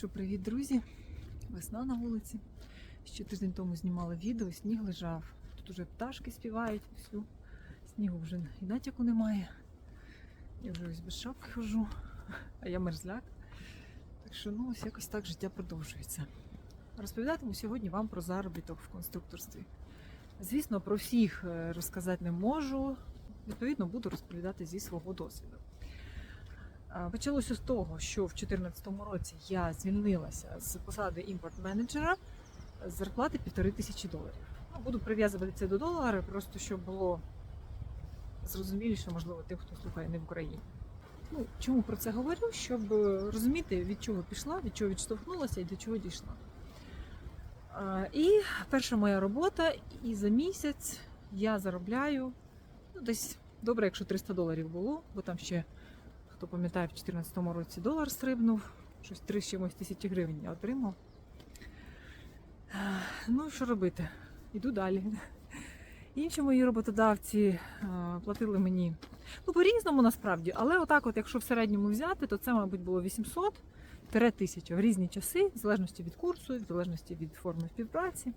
що, привіт, друзі! Весна на вулиці. Ще тиждень тому знімала відео, сніг лежав. Тут уже пташки співають, всю. Снігу вже і натяку немає. Я вже ось без шапки хожу, а я мерзляк. Так що ну, ось якось так життя продовжується. Розповідатиму сьогодні вам про заробіток в конструкторстві. Звісно, про всіх е, розказати не можу. Відповідно, буду розповідати зі свого досвіду. А, Почалося з того, що в 2014 році я звільнилася з посади імпорт-менеджера з зарплати півтори тисячі доларів. Ну, Буду прив'язувати це до долара, просто щоб було зрозуміліше, можливо, тим, хто слухає не в Україні. Ну, чому про це говорю? Щоб е, розуміти, від чого пішла, від чого відштовхнулася і до чого дійшла. І перша моя робота, і за місяць я заробляю ну, десь добре, якщо 300 доларів було, бо там ще Хто пам'ятає, в 2014 році долар стрибнув, щось 3 з чимось тисячі гривень я отримав. Ех, Ну, що робити? Іду далі. Інші мої роботодавці е, платили мені ну, по-різному насправді, але отак, от, якщо в середньому взяти, то це, мабуть, було 800 1000 в різні часи, в залежності від курсу, в залежності від форми співпраці.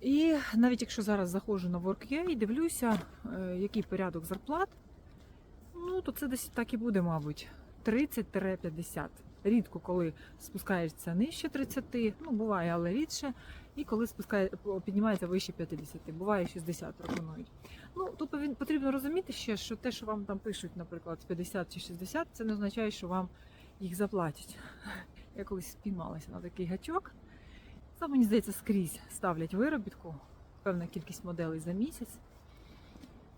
І навіть якщо зараз заходжу на WorkUA і дивлюся, е, який порядок зарплат, Ну, то це десь так і буде, мабуть. 30-50. Рідко, коли спускаєшся нижче 30, ну буває, але рідше. І коли спускає, піднімається вище 50, буває 60 пропонують. Ну, тут потрібно розуміти ще, що те, що вам там пишуть, наприклад, 50 чи 60, це не означає, що вам їх заплатять. Я колись спіймалася на такий гачок. Це, мені здається, скрізь ставлять виробітку, певна кількість моделей за місяць.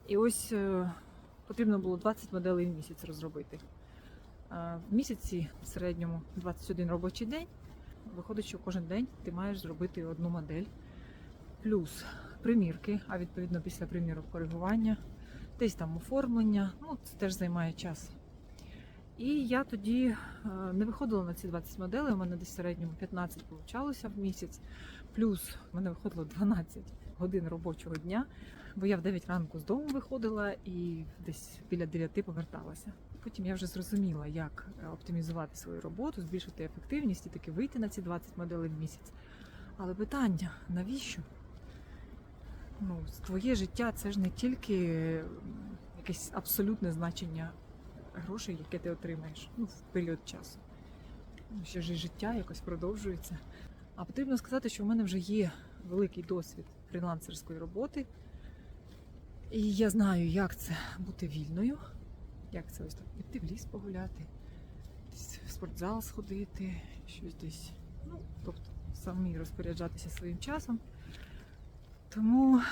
І ось е, потрібно було 20 моделей в місяць розробити. В місяці в середньому 21 робочий день. Виходить, що кожен день ти маєш зробити одну модель, плюс примірки, а відповідно після примірок коригування, десь там оформлення. Ну, це теж займає час. І я тоді е, не виходила на ці 20 моделей, у мене десь в середньому 15 получалося в місяць, плюс в мене виходило 12 годин робочого дня бо я в 9 ранку з дому виходила і десь біля 9 поверталася. Потім я вже зрозуміла, як е, оптимізувати свою роботу, збільшити ефективність і таки вийти на ці 20 моделей в місяць. Але питання, навіщо? Ну, твоє життя це ж не тільки якесь абсолютне значення грошей, яке ти отримаєш ну, в період часу. Ну, Ще ж і життя якось продовжується. А потрібно сказати, що в мене вже є великий досвід фрілансерської роботи. І я знаю, як це бути вільною, як це ось так піти в ліс погуляти, десь в спортзал сходити, щось десь. Ну, тобто самі розпоряджатися своїм часом. Тому е,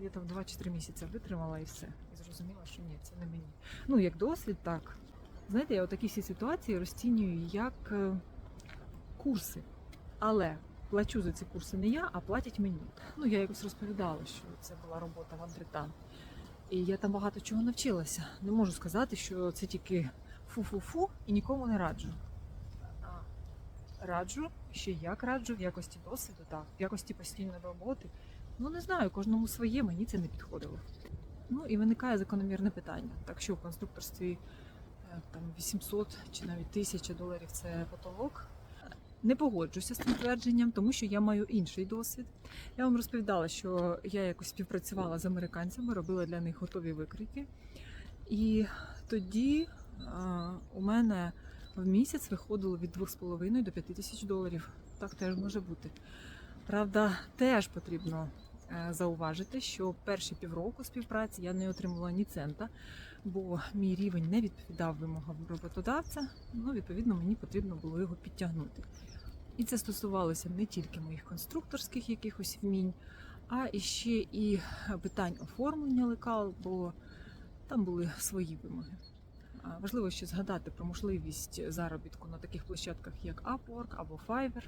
я там 2-3 місяці витримала і все. І зрозуміла, що ні, це не мені. Ну, як досвід, так. Знаєте, я такі всі ситуації розцінюю як е, курси. Але плачу за ці курси не я, а платять мені. Ну, я якось розповідала, що це була робота в Андритан. І я там багато чого навчилася. Не можу сказати, що це тільки фу-фу-фу і нікому не раджу. Раджу, ще як раджу, в якості досвіду, так, в якості постійної роботи. Ну, не знаю, кожному своє, мені це не підходило. Ну і виникає закономірне питання. Так що в конструкторстві е, там 800 чи навіть 1000 доларів це потолок. Не погоджуся з цим твердженням, тому що я маю інший досвід. Я вам розповідала, що я якось співпрацювала з американцями, робила для них готові викрики. І тоді а, у мене в місяць виходило від 2,5 до 5 тисяч доларів. Так теж може бути. Правда, теж потрібно зауважити, що перші півроку співпраці я не отримала ні цента, бо мій рівень не відповідав вимогам роботодавця. Ну, відповідно, мені потрібно було його підтягнути. І це стосувалося не тільки моїх конструкторських якихось вмінь, а ще і питань оформлення лекал, бо там були свої вимоги. Важливо ще згадати про можливість заробітку на таких площадках, як Upwork або Fiverr,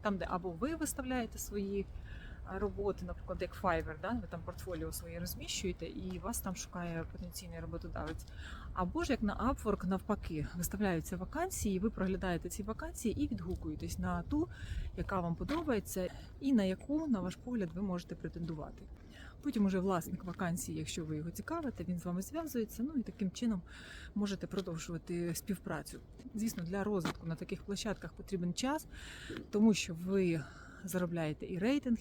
там, де або ви виставляєте свої роботи, наприклад, як Fiverr, да? ви там портфоліо своє розміщуєте, і вас там шукає потенційний роботодавець. Або ж як на Upwork, навпаки, виставляються вакансії, ви проглядаєте ці вакансії і відгукуєтесь на ту, яка вам подобається, і на яку, на ваш погляд, ви можете претендувати. Потім уже власник вакансії, якщо ви його цікавите, він з вами зв'язується. Ну і таким чином можете продовжувати співпрацю. Звісно, для розвитку на таких площадках потрібен час, тому що ви заробляєте і рейтинг,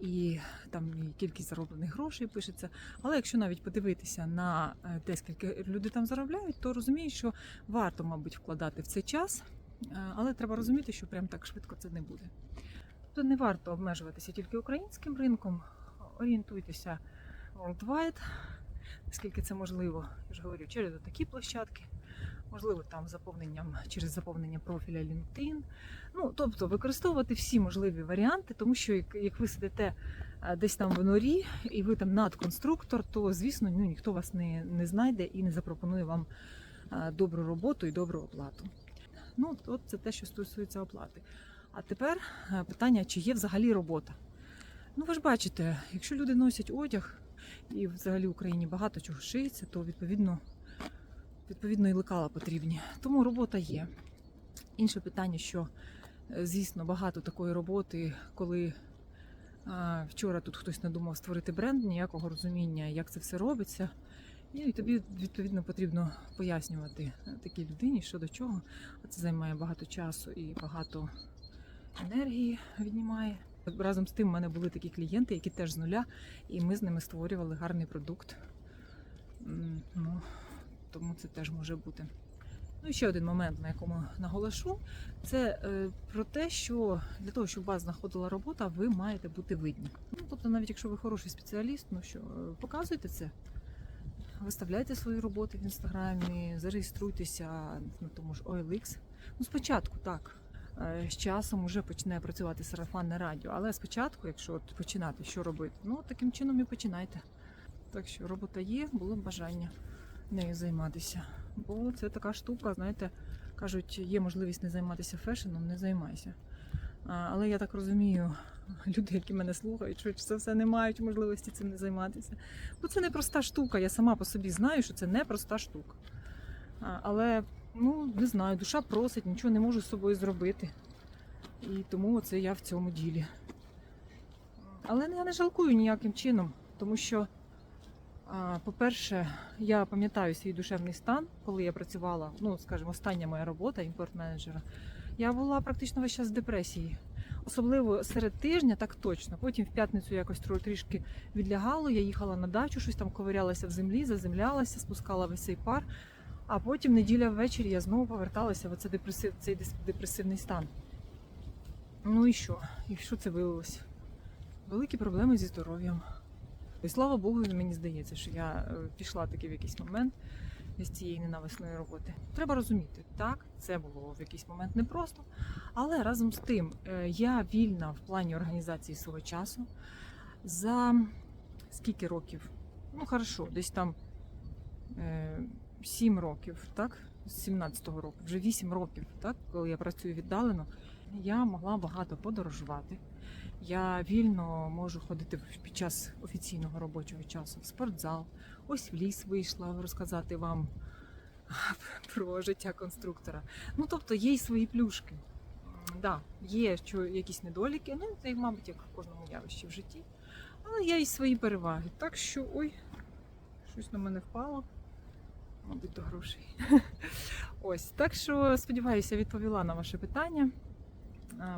і там і кількість зароблених грошей пишеться. Але якщо навіть подивитися на е, те, скільки люди там заробляють, то розумієш, що варто, мабуть, вкладати в цей час, Е, але треба розуміти, що прям так швидко це не буде. Тобто не варто обмежуватися тільки українським ринком, орієнтуйтеся worldwide, наскільки це можливо, я ж говорю, через такі площадки, можливо, там заповненням через заповнення профіля LinkedIn. Ну, тобто використовувати всі можливі варіанти, тому що як, як ви сидите десь там в норі, і ви там надконструктор, то звісно ну, ніхто вас не, не знайде і не запропонує вам добру роботу і добру оплату. Ну, от це те, що стосується оплати. А тепер е, питання, чи є взагалі робота. Ну, ви ж бачите, якщо люди носять одяг, і взагалі в Україні багато чого шиється, то відповідно, відповідно і лекала потрібні. Тому робота є. Інше питання, що, е, звісно, багато такої роботи, коли а, вчора тут хтось надумав створити бренд, ніякого розуміння, як це все робиться. І тобі відповідно потрібно пояснювати е, такій людині, що до чого. А це займає багато часу і багато енергії віднімає. Разом з тим, в мене були такі клієнти, які теж з нуля, і ми з ними створювали гарний продукт. Ну, тому це теж може бути. Ну і ще один момент, на якому наголошу, це е, про те, що для того, щоб у вас знаходила робота, ви маєте бути видні. Ну, тобто, навіть якщо ви хороший спеціаліст, ну що, е, показуйте це. Виставляйте свої роботи в інстаграмі, зареєструйтеся на тому ж OLX. Ну, спочатку так. Е, З часом вже почне працювати сарафанне радіо. Але спочатку, якщо от починати, що робити, ну таким чином і починайте. Так що робота є, було б бажання нею займатися. Бо це така штука, знаєте, кажуть, є можливість не займатися фешеном, не займайся. Але я так розумію, люди, які мене слухають, швидше за все не мають можливості цим не займатися. Бо це не проста штука. Я сама по собі знаю, що це не проста штука. Але ну не знаю, душа просить, нічого не можу з собою зробити. І тому це я в цьому ділі. Але я не жалкую ніяким чином, тому що, по-перше, я пам'ятаю свій душевний стан, коли я працювала, ну, скажімо, остання моя робота імпорт-менеджера. Я була практично весь час в депресії. Особливо серед тижня, так точно. Потім в п'ятницю якось трішки відлягало. Я їхала на дачу, щось там ковирялася в землі, заземлялася, спускала весь цей пар. А потім неділя ввечері я знову поверталася в оце депресив, цей депресивний стан. Ну і що? І що це виявилось? Великі проблеми зі здоров'ям. І слава Богу, мені здається, що я е, пішла таки в якийсь момент з цієї ненависної роботи. Треба розуміти, так, це було в якийсь момент непросто, але разом з тим е, я вільна в плані організації свого часу. За скільки років? Ну, хорошо, десь там е, 7 років, так? З 17-го року, вже 8 років, так, коли я працюю віддалено, я могла багато подорожувати. Я вільно можу ходити під час офіційного робочого часу в спортзал. Ось в ліс вийшла розказати вам про життя конструктора. Ну, тобто є й свої плюшки. Да, є що якісь недоліки, ну це, мабуть, як в кожному явищі в житті. Але є і свої переваги. Так що, ой, щось на мене впало. Мабуть, до грошей. Ось, так що сподіваюся, відповіла на ваше питання.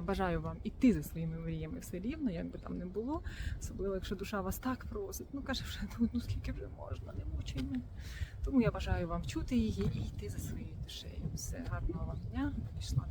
Бажаю вам іти за своїми мріями все рівно, як би там не було. Особливо, якщо душа вас так просить. Ну каже, вже ну, ну скільки вже можна, не мучай мене. Тому я бажаю вам чути її і йти за своєю душею. Все гарного вам дня. Пішла.